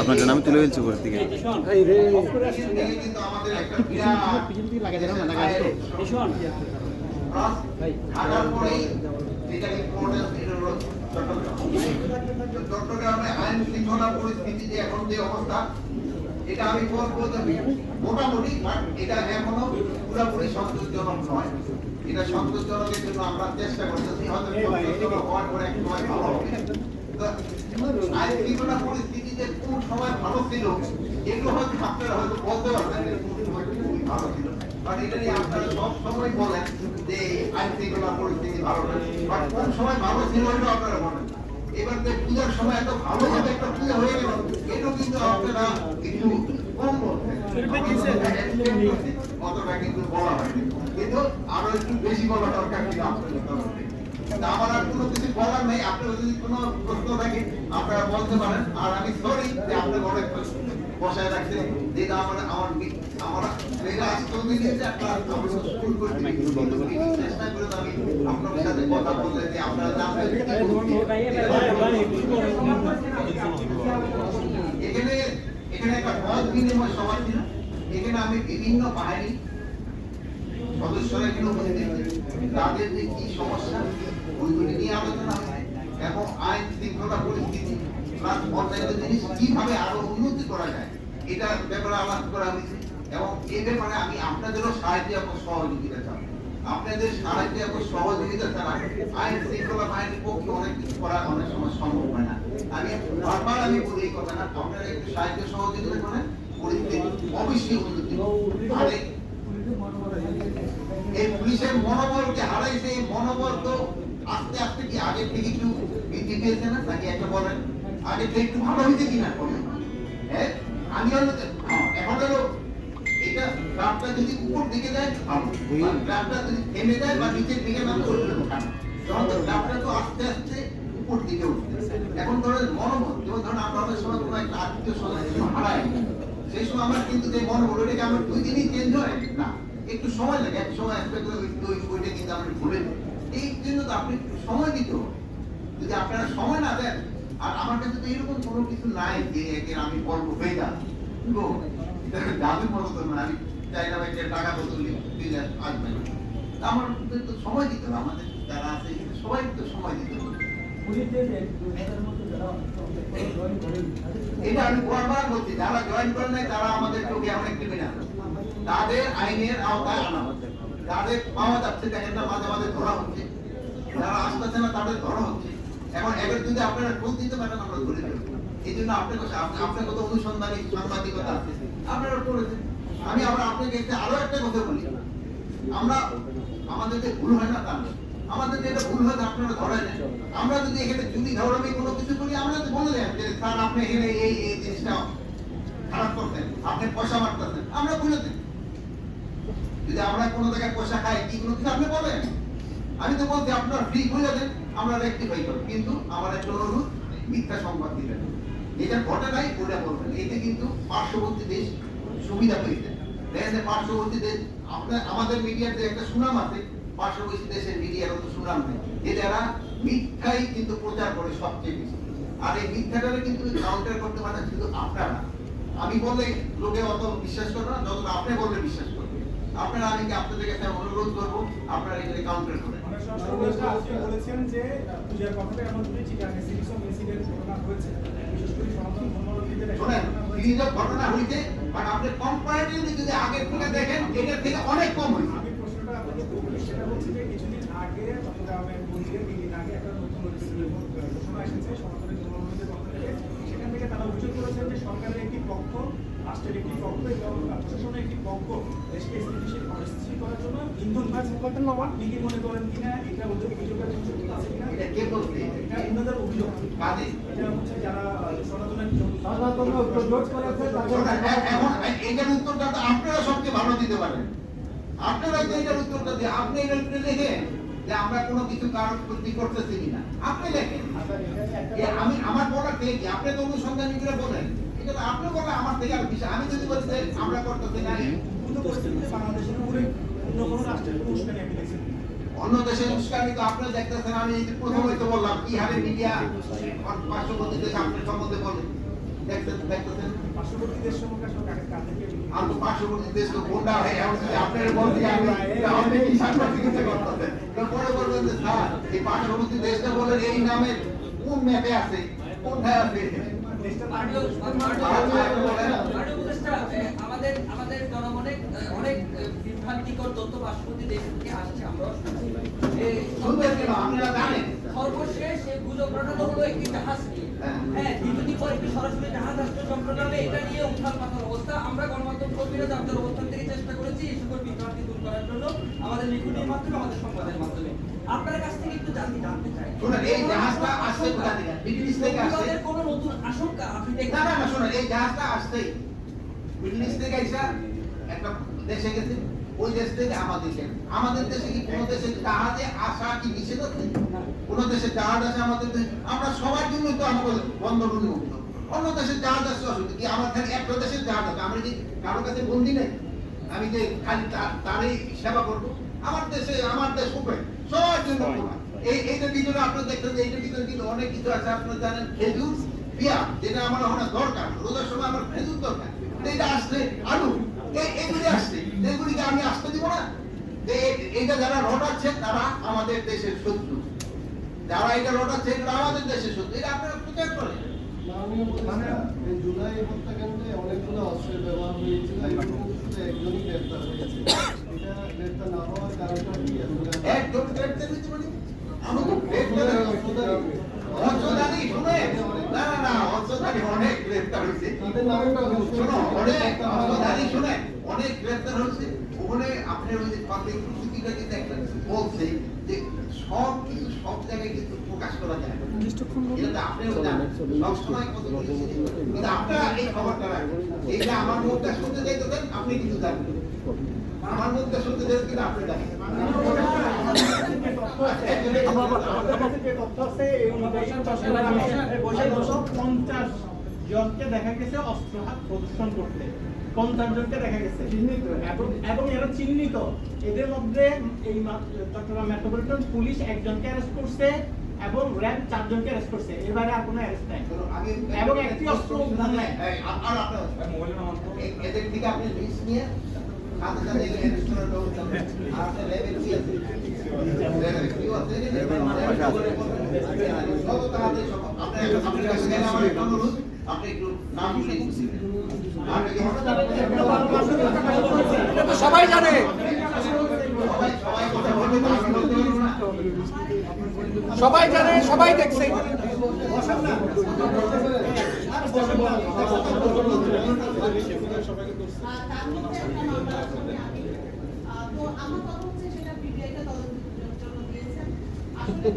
আপনার জন্য আমি তুলে ফেলছি উপরের দিকে। চট্টগ্রামে। আইন শৃঙ্খলা পরিস্থিতি যে এখন যে অবস্থা, এটা আমি বলব মোটামুটি এটা এখনও পুরোপুরি সন্তোষজনক নয়। এটা সন্তোষজনকের জন্য আমরা চেষ্টা করতেছি হয়তো পরে আইন শৃঙ্খলা পরিস্থিতি যে কোন সময় ভালো ছিল, এগুলো হয়তো আপনারা হয়তো বলতে পারবেন ভালো ছিল। বাট এটা নিয়ে আপনারা সব সময় বলেন যে আইন শৃঙ্খলা পরিস্থিতি ভালো না। বাট কোন সময় ভালো ছিল এটা আপনারা বলেন। এবার যে পূজার সময় এত ভালোভাবে একটা পূজা হয়ে গেল এটা কিন্তু আপনারা একটু কম বলছেন অতটা কিন্তু বলা হয়নি। কিন্তু আরও একটু বেশি বলা দরকার ছিল আপনাদের তরফ আমার আর কোনো কিছু বলার নেই। আপনার যদি কোনো প্রশ্ন থাকে আপনারা বলতে পারেন। আর আমি সরি যে আপনার অনেক বসায় রাখছেন যেটা আমার আমার এখানে এখানে আমি বিভিন্ন বাহিনী সদস্যরা এখানে তাদের যে কি সমস্যা ওইগুলি নিয়ে আলোচনা হয় এবং আইন শৃঙ্খলা পরিস্থিতি প্লাস অন্যান্য জিনিস কীভাবে আরও উন্নতি করা যায় এটা ব্যাপারে আলাপ করা হয়েছে এবং এই ব্যাপারে আমি আপনাদেরও সাহায্য এবং সহযোগিতা চাই। আপনাদের সাহায্য এবং সহযোগিতা ছাড়া আইন শৃঙ্খলা বাহিনীর পক্ষে অনেক কিছু করা অনেক সময় সম্ভব হয় না। আমি বারবার আমি বলি এই কথাটা, আপনারা একটু সাহায্য সহযোগিতা করেন, পরিস্থিতি অবশ্যই উন্নতি এই পুলিশের মনোবলকে হারাইছে, এই মনোবল তো আস্তে আস্তে কি আগে থেকে একটু বৃদ্ধি পেয়েছে না? নাকি একটা বলেন, আগে থেকে একটু ভালো হয়েছে কিনা? বলেন হ্যাঁ আমি হলো যে- হ্যাঁ, এখন হলো এটা গ্রাফটা যদি উপর দিকে যায় ভালো গ্রাফটা যদি থেমে যায় বা নিচের দিকে নামে ওইটা খারাপ তখন তো গ্রাফটা তো আস্তে আস্তে উপর দিকে উঠছে। এখন ধরেন মনোবল যেমন ধরেন আমরা সময় কোনো একটা আত্মীয় সদস্য হারাই সেই সময় আমার কিন্তু যে মনোবল ওইটাকে আমার দুই দিনই চেঞ্জ হয়? না। একটু সময় লাগে, এক সময় আসবে ওই ওই ওইটা কিন্তু আমরা ভুলে এই জন্য তো আপনি একটু সময় দিতে হবে। যদি আপনারা সময় না দেন, আর আমার কাছে তো এরকম কোনো কিছু নাই যে আমি বলব হয়ে যা তো দাবি মতো না। আমি যে টাকা তো তুলি দিলে আসবে। আমার তো সময় দিতে হবে আমাদের, যারা আছে সবাই তো সময় দিতে হবে। না তাদের ধরা হচ্ছে। এখন এবার যদি আপনারা খোঁজ দিতে এই জন্য আপনার কাছে আপনার কত অনুসন্ধানী সাংবাদিকতা আছে। আপনারা করেছেন। আমি আবার আপনাকে আরও একটা কথা বলি। আমরা আমাদের যে ভুল হয় না তা আমাদের যেটা ভুল হয় আপনারা ধরে নেন আমরা যদি এখানে চুরি ধরামি কোনো কিছু করি আমরা তো বলে দেন যে, স্যার, আপনি এখানে এই এই জিনিসটা খারাপ করতেন। আপনি পয়সা মারতেছেন। আমরা বলে দেন যদি আমরা কোনো জায়গায় পয়সা খাই, কি কোনো কিছু আপনি বলেন? আমি তো বলছি, আপনার ফ্রি বলে দেন, আমরা রেক্টিফাই করব। কিন্তু আমার একটা অনুরোধ, মিথ্যা সংবাদ দিবেন। না। যেটা ঘটে নাই, ওটা বলবেন। এতে কিন্তু পার্শ্ববর্তী দেশ সুবিধা পেয়েছে। যে পার্শ্ববর্তী দেশ আপনার আমাদের মিডিয়ার যে একটা সুনাম আছে পার্শ্ববর্তী দেশের মিডিয়ার অত সুনাম নেই যে যারা মিথ্যাই কিন্তু প্রচার করে সবচেয়ে বেশি। আর এই মিথ্যাটারে কিন্তু কাউন্টার করতে পারেন শুধু আপনারা। আমি বললে লোকে অত বিশ্বাস করবে না যতটা আপনি বললে বিশ্বাস করবে। আপনারা আমি কি আপনাদের কাছে অনুরোধ করব? আপনারা এখানে কাউন্টার করেন বলেছেন যে পূজার কথাটা এমন দুই চিটাঙ্গে সিরিজ অফ ঘটনা হয়েছে। বিশেষ করে সনাতন ধর্মাবলম্বীদের ঘটনা হয়েছে। বাট আপনি কম্পারেটিভলি যদি আগের থেকে দেখেন এটার থেকে অনেক কম হয়েছে। আমি প্রশ্নটা আপনাকে সেটা হচ্ছে যে কিছুদিন আগে চট্টগ্রামের মন্দিরে তিন আগে একটা নতুন ঘোষণা এসেছে সমাজের জনগণের পক্ষ থেকে। সেখান থেকে তারা অভিযোগ করেছেন যে সরকারের একটি পক্ষ, রাষ্ট্রের একটি পক্ষ এবং প্রশাসনের একটি পক্ষ, দেশকে স্থিতিশীল স্থিতিশীল করার জন্য ইন্ধন ভাগ করতেন না আপনি কি মনে করেন কিনা এটা অভিযোগ অভিযোগের আছে কিনা? এটা কে বলছে? এটা ওনাদের অভিযোগ। কাজে? এটা হচ্ছে যারা সনাতনের শোনেন, এ- এখন এটার উত্তরটা তো আপনারা সবচেয়ে ভালো দিতে পারেন। আপনারা যে এটার উত্তরটা দিয়ে আপনি এটার উত্তর লিখে যে আমরা কোনো কিছু কারণ ক্ষতি করতেছি কিনা। আপনি দেখেন এ আমি আমার বলা ঠিক আপনি তো অনুসন্ধানী করে বলেন। এটা তো আপনি বলে আমার থেকে আর বিষয় আমি যদি বলতে আমরা করতেছি না বাংলাদেশের উপরে অন্য দেশের উস্কানি তো আপনি দেখতেছেন, আমি প্রথমেই তো বললাম কি হারে মিডিয়া পার্শ্ববর্তী দেশ আপনার সম্বন্ধে বলে। আপনার এই নামে কোন ম্যাপে আছে? কোনটায় আছে? আমাদের আমাদের বিভ্রান্তিকর তথ্য পার্শ্ববর্তী দেশ থেকে আসছে আপনারা জানেন সর্বশেষ এই গুজব হলো একটি জাহাজ নিয়ে। হ্যাঁ। পর একটি সরাসরি জাহাজ আসছে চট্টগ্রামে এটা নিয়ে উত্থান পাতার অবস্থা। আমরা গণমাধ্যম কর্মীরা যাদের অবস্থান থেকে চেষ্টা করেছি এই সকল বিভ্রান্তি দূর করার জন্য আমাদের লিখনের মাধ্যমে আমাদের সংবাদের মাধ্যমে। আপনার কাছ থেকে একটু জানতে জানতে চাই। শুনুন এই জাহাজটা আসছে কোথা থেকে? ব্রিটিশ থেকে আসছে। প্রতিবাদের কোনো নতুন আশঙ্কা আপনি দেখেন না না শুনুন এই জাহাজটা ব্রিটিশ থেকে একটা দেশে গেছে। ওই দেশ থেকে আমাদের আমাদের দেশে কি কোনো দেশে জাহাজে আসা কি নিষেধ আছে? কোন দেশে জাহাজ আছে আমাদের দেশে, আমরা সবার জন্য তো আমাদের বন্দর উন্মুক্ত অন্য দেশের জাহাজ আছে অসুবিধা কি? আমার খালি একটা দেশের জাহাজ আছে। আমরা কি কারোর কাছে বন্দি নেই, আমি যে খালি তারই সেবা করব। আমার দেশে, আমার দেশ উপরে, সবার জন্য। এই, এইটার ভিতরে আপনারা যে এইটার ভিতরে কিন্তু অনেক কিছু আছে। আপনারা জানেন খেজুর পিয়া যেটা আমার ওখানে দরকার। রোজার সময় আমার খেজুর দরকার। এটা আসছে আলু। এই এগুলিকে আমি আসতে দিব না। এটা যারা রটাচ্ছে তারা আমাদের দেশের শত্রু। যারা এটা রটাচ্ছে এগুলো আমাদের দেশের শত্রু। এটা আপনারা প্রচার করেন। জুলাই হত্যাকাণ্ডে অনেকগুলো অস্ত্রের ব্যবহার হয়েছিল একজনই গ্রেপ্তার হয়েছে। এটা গ্রেপ্তার না হওয়ার কারণটা কি? একজন গ্রেপ্তার হয়েছে মানে? আমি গ্রেপ্তার অনেক গ্রেপ্তার হয়েছে। অনেক অনেক গ্রেপ্তার হয়েছে ওখানে আপনার ওই যে পাবলিক প্রসিকিউটর কিন্তু একটা বলছে যে সব কিছু সব জায়গায় কিন্তু প্রকাশ করা যায় না। এটা আপনিও জানেন সবসময় কত কিন্তু আপনারা এই খবরটা রাখেন এই যে আমার মুখটা শুনতে আপনি কিছু জানেন আমার মুখটা শুনতে কিন্তু আপনি জানেন পঞ্চাশ জনকে দেখা গেছে অস্ত্র হাত প্রদর্শন করতে। পঞ্চাশ জনকে দেখা গেছে? এবং এবং এরা চিহ্নিত। এদের মধ্যে এই চট্টগ্রাম মেট্রোপলিটন পুলিশ একজনকে অ্যারেস্ট করছে এবং র্যাব চারজনকে অ্যারেস্ট করছে। এবারে আর কোনো অ্যারেস্ট নাই। এবং একটি অস্ত্র উদ্ধার নাই। এই, আর- আপনার এদের থেকে আপনি লিস্ট নিয়ে সাথে সাথে এগুলো রেস্টুরেন্ট ব্যবস্থা। আর আপনার লেভেল কি আছে। আপনার আপনার কাছে আমার একটা অনুরোধ, আপনি একটু নাম লিখে দিন। আর কি এটা তো সবাই জানে। সবাই সবাই কথা বলবে তো আমি বলতে পারব না। সবাই জানে সবাই দেখছে।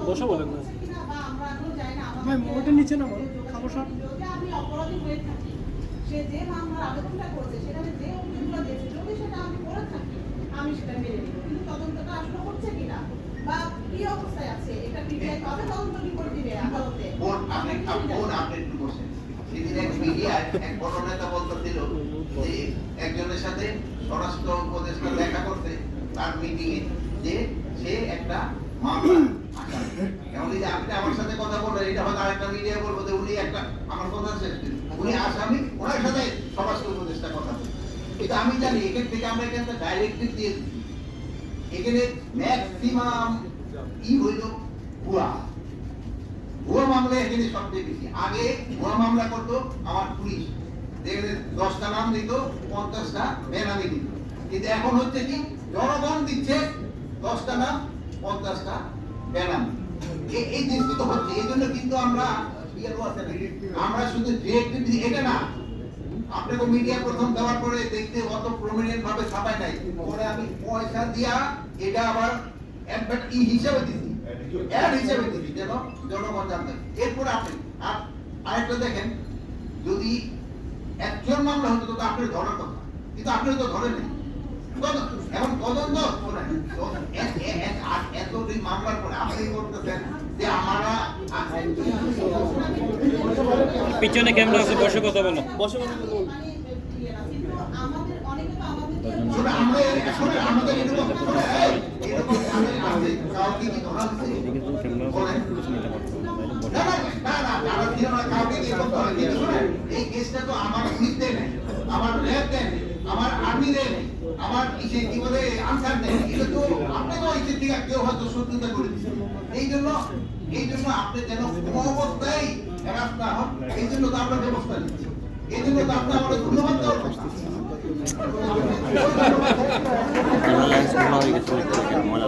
বসে বলেন না। আমরা এখনও না নিচে নামাও, খাব সব। হয়ে থাকি সে যে মামলার আবেদনটা করেছে সেখানে যে দিয়েছে যদি সেটা আমি করে থাকি আমি সেটা মেনে নিব। কিন্তু তদন্তটা আসলে হচ্ছে কিনা বা কি অবস্থায় আছে এটা পিবিআই কবে তদন্ত রিপোর্ট দিবে আদালতে। আপনি আপ- বোন আপনি একটু বসেন সেদিন এক মিডিয়ায় এক বড় নেতা বলতেছিল যে একজনের সাথে স্বরাষ্ট্র উপদেষ্টা দেখা করতে তার মিটিং এ যে সে একটা মামলা এমন এই আপনি আমার সাথে কথা বললেন এটা হয়তো আরেকটা মিডিয়া বলব যে উনি একটা আমার কথা শেষ। উনি আসামি ওনার সাথে স্বরাষ্ট্র উপদেষ্টা কথা বলছে। কিন্তু আমি জানি, এখান থেকে আমরা এখানে ডাইরেক্টিভ দিয়ে দিচ্ছি এখানে ম্যাক্সিমাম ই হইল ভুয়া। ভুয়া মামলা এখানে সবচেয়ে বেশি। আগে ভুয়া মামলা করতো আমার পুলিশ। যেখানে দশটা নাম দিত, পঞ্চাশটা বেনামি দিত। কিন্তু এখন হচ্ছে কি, জনগণ দিচ্ছে দশটা নাম, পঞ্চাশটা বেনামি এই জিনিসটি তো হচ্ছে, এই জন্য কিন্তু আমরা আমরা শুধু ডিরেক্টিভ এটা না। আপনাকে মিডিয়া প্রথম দেওয়ার পরে দেখতে অত প্রমিনেন্ট ভাবে ছাপায় নাই। পরে আমি পয়সা দিয়া এটা আবার অ্যাডভার্ট ই হিসাবে দিছি। অ্যাড হিসাবে দিছি যেন জনগণ জানতে পারে। এরপর আপনি আরেকটা দেখেন যদি একজন মামলা হতো তো আপনি ধরার কথা। কিন্তু আপনি তো ধরেন এখন তদন্ত শোনেন, তো- এ- এ- এ- আর এতদিন মামলার পরে আপনি আমরা পিছনে ক্যামেরা আছে বসে কথা বলো। বসে আমরা র্যাব আমার আর্মি কি বলে আনসার দেয় নাই। এটা তো আপনি তো ইসের দিকে কেউ হয়তো শত্রুতা করে জন্য এই জন্য আপনি যেন কোনো অবস্থায় হ্যারাস না হন এই জন্য তো আমরা ব্যবস্থা নিচ্ছি এই জন্য তো আপনি আমাদের ধন্যবাদ দেওয়ার কথা। ক্যামেরা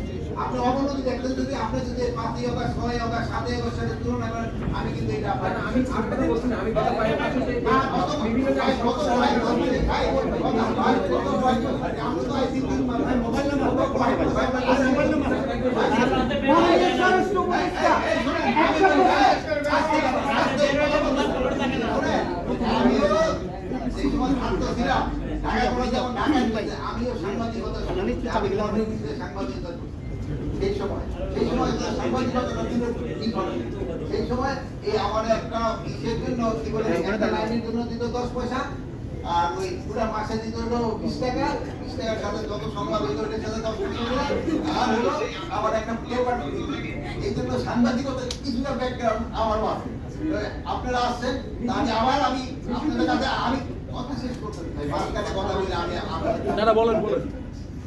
আপনি অবনতি দেখলেন যদি আপনি যদি পাঁচই অগাস্ট ছয় অগাস্ট সাতই অগাস্ট সাথে তুলনা করেন আমি কিন্তু এটা আমি কথা বলছি না আমি কথা পাই বিভিন্ন আমিও সেই সময় সেই সময় তো সাংবাদিকতাটা ছিল কি করে? সেই সময় এই আমার একটা ইসের জন্য কি বলে একটা লাইনের জন্য দিত দশ পয়সা আর ওই পুরা মাসে দিত হলো বিশ টাকা। বিশ টাকার সাথে যত সংবাদ হইতো ওটার সাথে দশ টাকা। আর হলো আমার একটা পেপার এই জন্য সাংবাদিকতা কিছুটা ব্যাকগ্রাউন্ড আমারও আছে আপনারা আসছেন তাহলে আবার আমি আপনাদের কাছে আমি কথা শেষ করতে চাই। কথা বলে আমি বলেন বলেন।